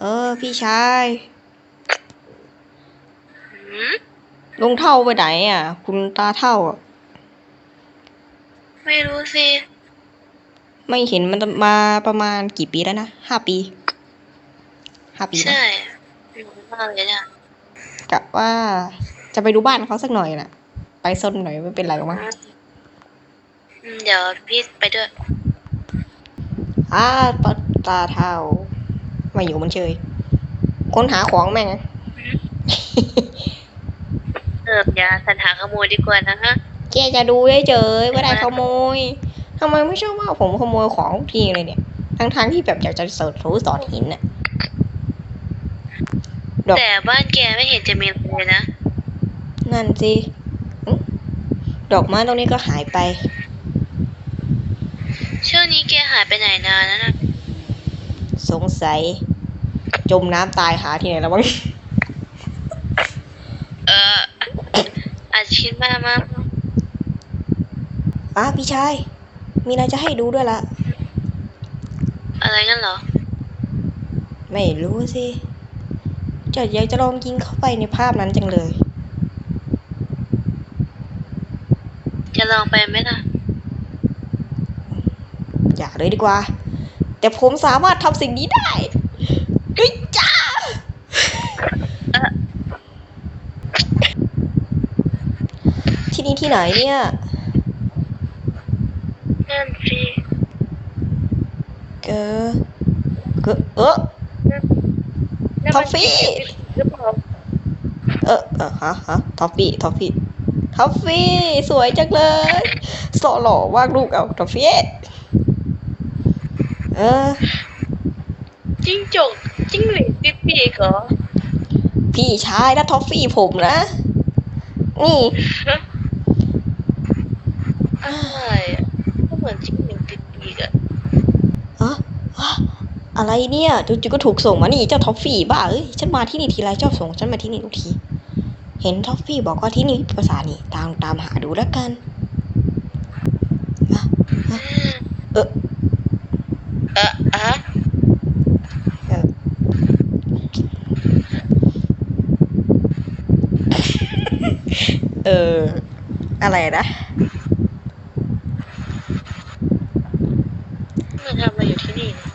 เออ พี่ชายหืมลุงเท่าไปไหนอะ คุณตาเท่าอะไม่รู้สิ ไม่เห็นมันมาประมาณกี่ปีแล้วนะห้าปีห้าปีนะใช่ไม่รู้มากเลยเนี่ยกะว่าจะไปดูบ้านเขาสักหน่อยน่ะ ไปซนหน่อยไม่เป็นไรหรอกมั้งอืมเดี๋ยวพี่ไปด้วยอ้าปะตาเท่า มาอยู่มันเฉย ค้นหาของแม่งเอออย่าสันหาขโมยดีกว่านะฮะแกจะดูเฉยๆไม่ได้ขโมยทำไมไม่ชอบว่าผมขโมยของทุกทีเลยเนี่ย ทั้งๆที่แบบอยากจะเสิร์ชรู้สอนหินน่ะดอกแต่บ้านแกไม่เห็นจะมีอะไรเลยนะ นั่นสิอื้อดอกไม้ตรงนี้ก็หายไป ช่วงนี้แกหายไปไหนนานแล้วนะ สงสัย จมน้ำตายหาที่ไหนแล้วมั้งเอออาชินมากมากอ้าพี่ชาย มีอะไรจะให้ดูด้วยละอะไรงั้นเหรอ ไม่รู้สิจะอยากจะลองยิงเข้าไปในภาพนั้นจังเลย จะลองไปไหมล่ะ อย่าเลยดีกว่า แต่ผมสามารถทำสิ่งนี้ได้ เฮ้ยจ้าเอ่อที่นี่ที่ไหนเนี่ย นั่นสิเออเออเออ นั่นท็อมัฟนฟี่ หรือเปล่าเออเออฮะฮะทอฟฟี่ทอฟฟี่ทอฟฟี่ สวยจังเลยโซหล่อวาดลูกเอาทอฟฟี่ เออ จิ้งจก จิ้งหรีดปิ๊บปีกเหรอ พี่ชายนะทอฟฟี่ผมนะ นี่อะไรอะก็เหมือนจิ้งหรีดปิ๊บปีกอะฮะฮะอะไรเนี่ยจู่ๆก็ถูกส่งมานี่เจ้าทอฟฟี่บ้าเอ้ยฉันมาที่นี่ทีไรเจ้าส่งฉันมาที่นี่ทุกที เห็นทอฟฟี่บอกว่าที่นี่ภาษานี่ตามตามหาดูแล้วกันอะอะเออ เอะอะ เออเออ อะไรนะมันทำอะไรอยู่ที่นี่เนี่ย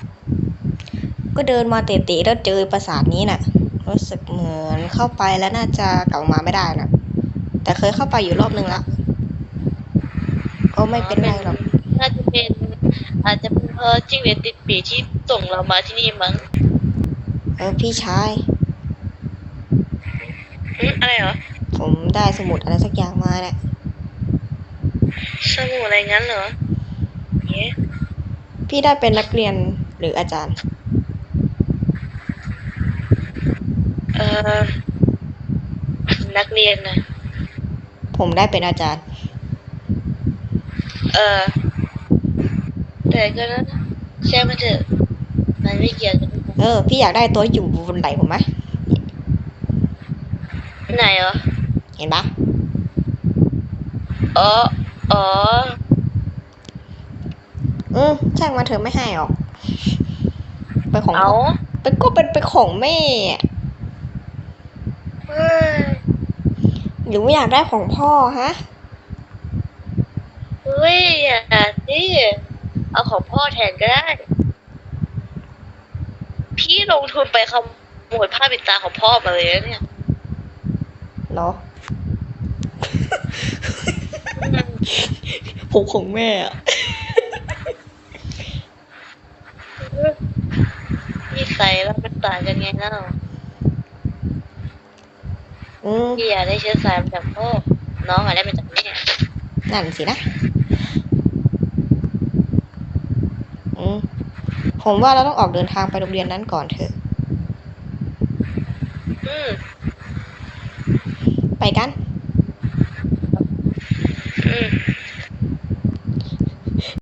ก็เดินมาเตะๆแล้วเจอปราสาทนี้น่ะ รู้สึกเหมือนเข้าไปแล้วน่าจะกลับมาไม่ได้นะแต่เคยเข้าไปอยู่รอบนึงละก็ไม่เป็นไรหรอก น่าจะเป็น อาจจะเป็นเพราะจิ้งหรีดติดปีกที่ส่งเรามาที่นี่มั้ง เออพี่ชายอืมอะไรเหรอ ผมได้สมุดอะไรสักอย่างมาเนี่ย สมุดอะไรงั้นเหรอเย้พี่ได้เป็นนักเรียนหรืออาจารย์ เออนักเรียนนะผมได้เป็นอาจารย์ เออแต่ก็นะแช่มันเถอะมันไม่เกี่ยวกันเออ พี่อยากได้ตัวอยู่บนไหล่ผมไหมไหนเหรอ เห็นปะอ๋อ อ๋อ อืมช่างมาเถอะไม่ให้หรอกเป็นของเอาเป็นก็เป็นเป็นของแม่อะเฮ้ยหรือว่าอยากได้ของพ่อฮะ เฮ้ยอย่าสิเอาของพ่อแทนก็ได้ พี่ลงทุนไปขโมยผ้าปิดตาของพ่อมาเลยนะเนี่ย เหรอ ผมของแม่อะนี่ใส่แล้วมันต่างกันไงเล่าอืมพี่อยากได้เชื้อสายมาจากพ่อน้องอยากได้มาจากแม่นั่นสินะอืมผมว่าเราต้องออกเดินทางไปโรงเรียนนั้นก่อนเถอะ อืม ไปกัน